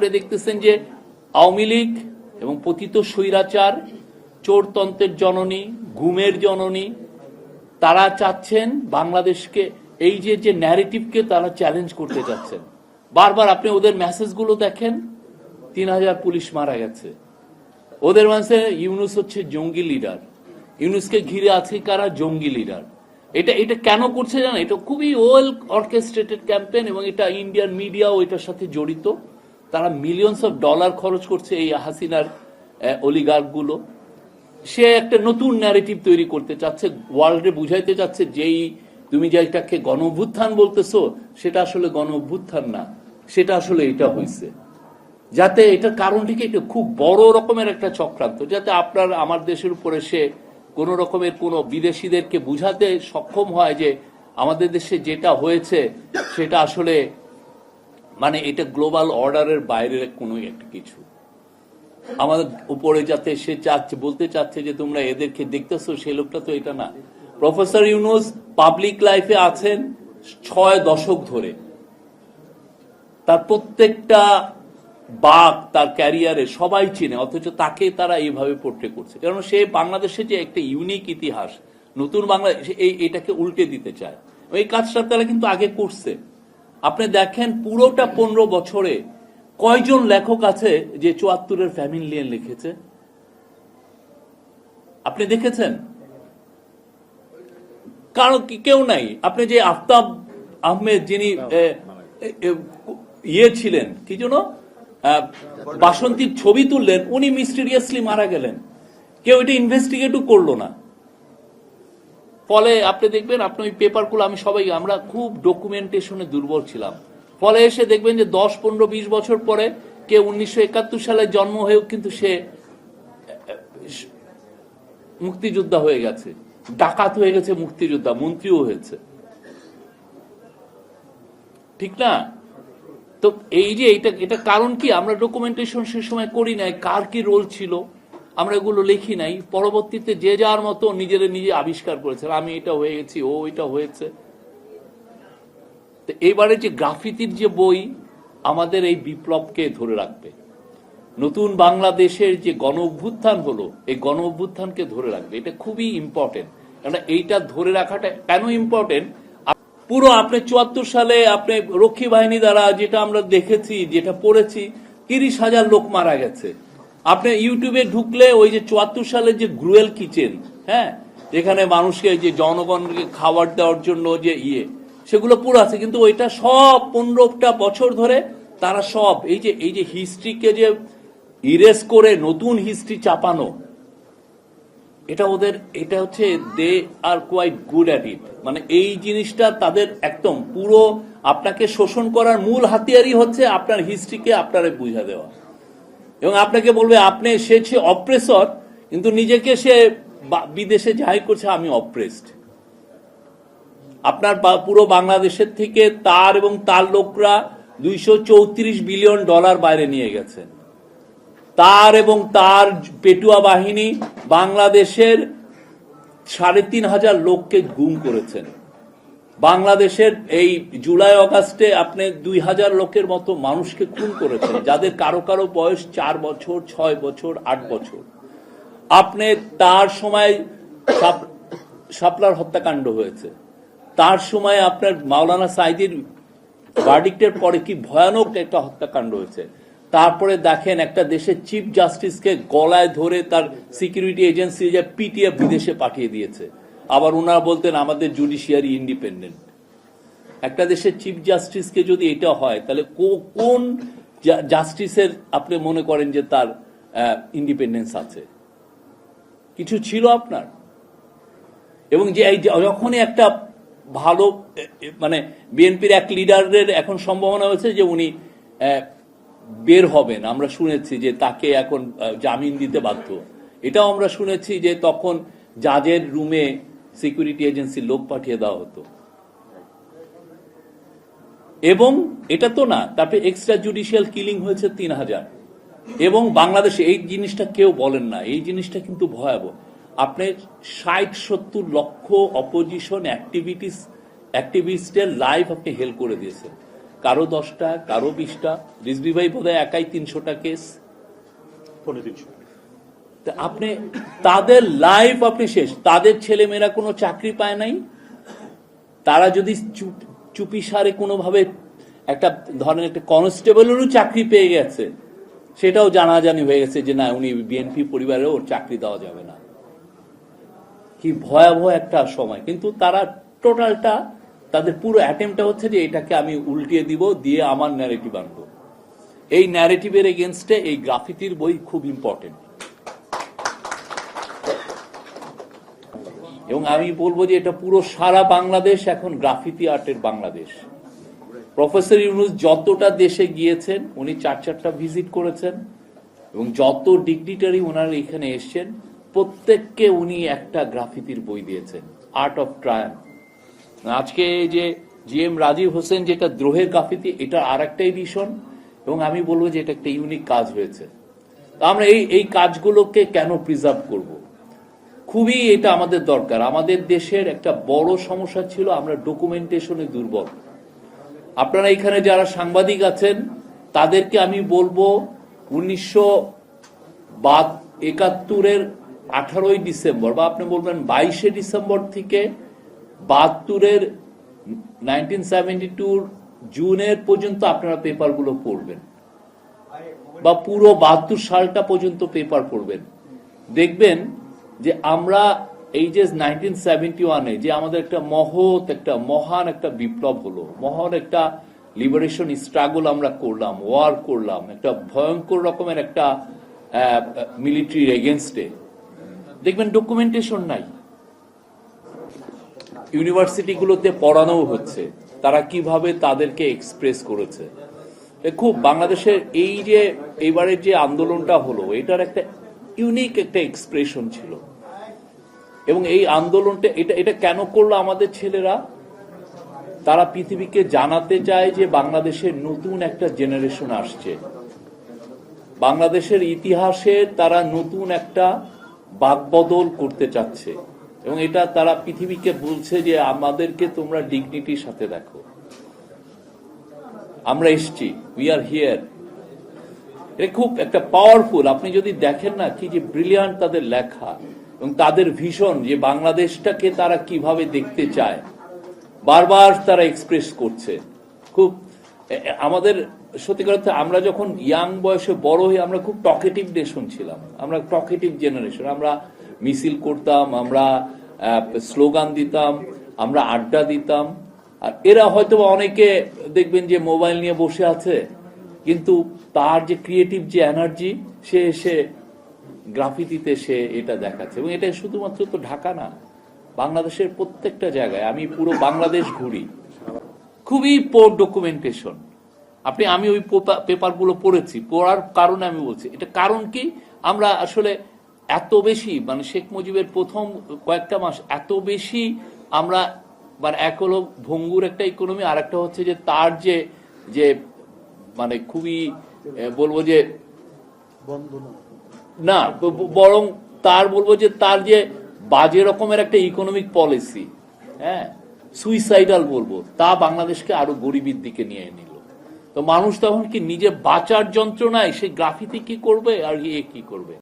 আপনি দেখতেছেন যে আওয়ামী লীগ এবং পতিত স্বৈরাচার, চোরতন্ত্রের জননী ঘুমের জননী, তারা চাচ্ছেন বাংলাদেশকে, এই যে যে ন্যারেটিভকে তারা চ্যালেঞ্জ করতে চাচ্ছেন। বারবার আপনি ওদের মেসেজগুলো দেখেন, তিন হাজার পুলিশ মারা গেছে। ওদের মানে ইউনুস হচ্ছে জঙ্গি লিডার ইউনুসকে ঘিরে আছে কারা? জঙ্গি লিডার এটা এটা কেন করছে জানো এটা খুবই ওয়েল অর্কেস্ট্রেটেড ক্যাম্পেন এবং এটা ইন্ডিয়ান মিডিয়াও এটার সাথে জড়িত। তারা মিলিয়নস অফ ডলার খরচ করছে এই হাসিনার অলিগার্কগুলো সে একটা নতুন ন্যারেটিভ তৈরি করতে চাচ্ছে ওয়ার্ল্ডে বুঝাইতে চাচ্ছে যেই তুমি যেটাকে গণ অভ্যুত্থান বলতেছো, সেটা আসলে গণ অভ্যুত্থান না, সেটা আসলে এটা হয়েছে যাতে এটার কারণটি কি এটা খুব বড় রকমের একটা চক্রান্ত, যাতে আপনার, আমার দেশের উপরে সে কোন রকমের কোন বিদেশিদেরকে বুঝাতে সক্ষম হয় যে আমাদের দেশে যেটা হয়েছে, সেটা আসলে মানে এটা গ্লোবাল অর্ডারের বাইরের কোনো একটা কিছু। আমাদের উপরে যাতে সে চাচ্ছে, বলতে চাচ্ছে যে তোমরা এদেরকে দেখতেছো সেই লোকটা তো এটা না। প্রফেসর ইউনুস পাবলিক লাইফে আছেন ছয় দশক ধরে। তার প্রত্যেকটা বাঘ তার ক্যারিয়ারে সবাই চিনে, অথচ তাকে তারা এইভাবে পোট্রে করছে। কারণ সে বাংলাদেশে যে একটা ইউনিক ইতিহাস, নতুন বাংলাদেশ এই, এটাকে উল্টে দিতে চায়। এই কাজটা তারা কিন্তু আগে করছে। আপনি দেখেন পুরোটা পনেরো বছরে কয়জন লেখক আছে যে চুয়াত্তরের ফ্যামিলিয়ান লিখেছে? আপনি দেখেছেন? কারণ কেউ নাই। আপনি যে আফতাব আহমেদ যিনি ইয়ে ছিলেন, কি জন্য বাসন্তীর ছবি তুললেন, উনি মিস্টিরিয়াসলি মারা গেলেন। কেউ এটা ইনভেস্টিগেটও করল না। ফলে আপনি দেখবেন, আপনি ওই পেপারগুলো আমি সবাই, আমরা খুব ডকুমেন্টেশনে দুর্বল ছিলাম। ফলে এসে দেখবেন যে দশ, পনেরো, বিশ বছর পরে কে উনিশশো একাত্তর সালে জন্ম হয়েও কিন্তু সে মুক্তিযোদ্ধা হয়ে গেছে। ডাকাত হয়ে গেছে মুক্তিযোদ্ধা, মন্ত্রীও হয়েছে। ঠিক না? তো এই যে এটা এটা কারণ কি? আমরা ডকুমেন্টেশন সে সময় করি নাই। কার কি রোল ছিল? আমরা এগুলো লিখি নাই। পরবর্তীতে যে যার মতো নিজেরা নিজে আবিষ্কার করেছে। আমি এটা হয়ে গেছি ও এটা হয়েছে। তো এবারে যে গ্রাফিতির যে বই, আমাদের এই বিপ্লবকে ধরে রাখবে। নতুন বাংলাদেশের যে গণ অভ্যুত্থান হলো, এই গণ অভ্যুত্থানকে ধরে রাখবে। এটা খুবই ইম্পর্টেন্ট কেননা এইটা ধরে রাখাটা কেন ইম্পর্টেন্ট পুরো আপনি চুয়াত্তর সালে আপনি রক্ষী বাহিনী দ্বারা যেটা আমরা দেখেছি, যেটা পড়েছি, তিরিশ হাজার লোক মারা গেছে। আপনি ইউটিউবে ঢুকলে ওই যে চুয়াত্তর সালের যে গ্রুয়েল কিচেন হ্যাঁ যেখানে মানুষকে যে জনগণকে খাবার দেওয়ার জন্য যে ইয়ে সেগুলো পুরো আছে, কিন্তু ওইটা সব পনেরোটা বছর ধরে তারা সব, এই যে এই যে হিস্ট্রিকে যে ইরেজ করে নতুন হিস্ট্রি চাপানো, এটা ওদের, এটা হচ্ছে they are quite good at it মানে এই জিনিসটা তাদের একদম পুরো আপনাকে শোষণ করার মূল হাতিয়ারই হচ্ছে আপনার হিস্ট্রিকে আপনারে বুঝা দেওয়া। এবং আপনাকে বলবে, আপনি সে অপ্রেসর কিন্তু নিজেকে সে বিদেশে যাই করছে, আমি অপ্রেসড আপনার পুরো বাংলাদেশের থেকে তার এবং তার লোকরা দুইশো চৌত্রিশ বিলিয়ন ডলার বাইরে নিয়ে গেছেন তার এবং তার পেটুয়া বাহিনী বাংলাদেশের সাড়ে তিন হাজার লোককে গুম করেছেন। বাংলাদেশের এই জুলাই, অগাস্টে আপনি দুই হাজার লোকের মতো মানুষকে খুন করেছেন, যাদের কারও কারও বয়স চার বছর, ছয় বছর, আট বছর। আপনি তার সময় সাপলার হত্যাকাণ্ড হয়েছে। তার সময় আপনার মাওলানা সাইদির ভার্ডিক্টের পরে কি ভয়ানক একটা হত্যাকাণ্ড হয়েছে। তারপরে দেখেন একটা দেশের চিফ জাস্টিসকে গলায় ধরে তার সিকিউরিটি এজেন্সি যে পিটিএফ বিদেশে পাঠিয়ে দিয়েছে। আবার ওনারা বলতেন, আমাদের জুডিশিয়ারি ইন্ডিপেন্ডেন্ট একটা দেশের চিফ জাস্টিসকে যদি এটা হয়, তাহলে কোন জাস্টিসের আপনি মনে করেন যে তার ইন্ডিপেন্ডেন্স আছে? কিছু ছিল আপনার? এবং যে এই যখনই একটা ভালো মানে বিএনপির এক লিডারের এখন সম্ভাবনা হয়েছে যে উনি বের হবেন। আমরা শুনেছি যে তাকে এখন জামিন দিতে বাধ্য। এটাও আমরা শুনেছি যে তখন জাজের রুমে সিকিউরিটি এজেন্সির লোক পাঠিয়ে দেওয়া হতো। এবং এটা তো না তারপরে এক্সট্রা জুডিশিয়াল কিলিং হয়েছে তিন হাজার। এবং বাংলাদেশে এই জিনিসটা কেউ বলেন না, এই জিনিসটা কিন্তু ভয়াবহ। আপনি ষাট, সত্তর লক্ষ অপোজিশন অ্যাক্টিভিটিস অ্যাক্টিভিস্টের লাইফ আপনি হেল্প করে দিয়েছেন। কারও দশটা, কারও বিশটা রিজবি ভাই বোধহয় একাই তিনশোটা কেস পনেরো তিনশো। আপনি, তাদের লাইফ আপনি শেষ। তাদের ছেলে মেয়েরা কোনো চাকরি পায় নাই? তারা যদি চুপ- সারে কোনোভাবে একটা ধরেন একটা কনস্টেবলেরও চাকরি পেয়ে গেছে, সেটাও জানাজানি হয়ে গেছে যে না, উনি বিএনপি পরিবারে ওর চাকরি দেওয়া যাবে না। কি ভয়াবহ একটা সময়। কিন্তু তারা টোটালটা তাদের পুরো অ্যাটেম্পটা হচ্ছে যে এটাকে আমি উল্টিয়ে দিব, দিয়ে আমার ন্যারেটিভ আনব। এই ন্যারেটিভের এগেনস্টে এই গ্রাফিতির বই খুব ইম্পর্টেন্ট এবং আমি বলব যে এটা পুরো সারা বাংলাদেশ এখন গ্রাফিতি আর্টের বাংলাদেশ। প্রফেসর ইউনুস যতটা দেশে গিয়েছেন, উনি চার চারটা ভিজিট করেছেন এবং যত ডিগনিটারি ওনার এখানে এসছেন, প্রত্যেককে উনি একটা গ্রাফিতির বই দিয়েছেন, আর্ট অফ ট্রায়ান আজকে যে জি এম রাজীব হোসেন যেটা দ্রোহের গ্রাফিতি, এটা আর একটা এডিশন এবং আমি বলব যে এটা একটা ইউনিক কাজ হয়েছে। আমরা এই এই কাজগুলোকে কেন প্রিজার্ভ করব? খুবই এটা আমাদের দরকার। আমাদের দেশের একটা বড় সমস্যা ছিল আমরা ডকুমেন্টেশনে দুর্বল। আপনারা এখানে যারা সাংবাদিক আছেন, তাদেরকে আমি বলব উনিশশো বাদ একাত্তরের আঠারোই ডিসেম্বর বা আপনি বলবেন বাইশে ডিসেম্বর থেকে বাহাত্তরের নাইনটিন সেভেন্টি টুর জুনের পর্যন্ত আপনারা পেপারগুলো পড়বেন। বা পুরো বাহাত্তর সালটা পর্যন্ত পেপার পড়বেন। দেখবেন যে আমরা এই যে নাইনটিন সেভেন্টি ওয়ানে যে আমাদের একটা মহৎ, একটা মহান, একটা বিপ্লব হলো। মহান একটা লিবারেশন স্ট্রাগল আমরা করলাম ওয়ার করলাম, একটা ভয়ঙ্কর রকমের একটা মিলিটারির এগেনস্টে দেখবেন ডকুমেন্টেশন নাই। ইউনিভার্সিটিগুলোতে পড়ানো হচ্ছে। তারা কীভাবে তাদেরকে এক্সপ্রেস করেছে। খুব বাংলাদেশের এই যে, এবারের যে আন্দোলনটা হলো, এটার একটা ইউনিক একটা এক্সপ্রেশন ছিল। এবং এই আন্দোলনটা, এটা এটা কেন করল আমাদের ছেলেরা? তারা পৃথিবীকে জানাতে চায় যে বাংলাদেশের নতুন একটা জেনারেশন আসছে। বাংলাদেশের ইতিহাসে তারা নতুন একটা বাকবদল করতে চাচ্ছে। এবং এটা তারা পৃথিবীকে বলছে যে আমাদেরকে তোমরা ডিগনিটির সাথে দেখো। আমরা এসছি উই আর হিয়ার এটা খুব একটা পাওয়ারফুল আপনি যদি দেখেন না কি যে ব্রিলিয়ান্ট তাদের লেখা। এবং তাদের ভীষণ যে বাংলাদেশটাকে তারা কীভাবে দেখতে চায়। বারবার তারা এক্সপ্রেস করছে। খুব আমাদের সত্যিকার অর্থে আমরা যখন ইয়াং বয়সে বড় হয়ে আমরা খুব টকেটিভ নেশন ছিলাম। আমরা টকেটিভ জেনারেশন আমরা মিছিল করতাম, আমরা স্লোগান দিতাম, আমরা আড্ডা দিতাম। আর এরা হয়তো অনেকে দেখবেন যে মোবাইল নিয়ে বসে আছে, কিন্তু তার যে ক্রিয়েটিভ যে এনার্জি সে এসে গ্রাফিতিতে সে এটা দেখাচ্ছে। এবং এটা শুধুমাত্র তো ঢাকা না, বাংলাদেশের প্রত্যেকটা জায়গায়, আমি পুরো বাংলাদেশ ঘুরি। খুবই পোর ডকুমেন্টেশন আপনি, আমি ওই পেপারগুলো পড়েছি, পড়ার কারণে আমি বলছি। এটা কারণ কি? আমরা আসলে এত বেশি মানে শেখ মুজিবের প্রথম কয়েকটা মাস এত বেশি আমরা মানে এক হলো ভঙ্গুর একটা ইকোনমি আর একটা হচ্ছে যে তার যে যে মানে খুবই বলব যে না বরং তার বলব যে তার যে বাজে রকমের একটা ইকোনমিক পলিসি হ্যাঁ সুইসাইডাল বলব, তা বাংলাদেশকে আরও গরিবের দিকে নিয়ে নিল। তো মানুষ তখন কি নিজে বাঁচার যন্ত্রণায় সে গ্রাফিতি কি করবে আর ইয়ে কি করবে?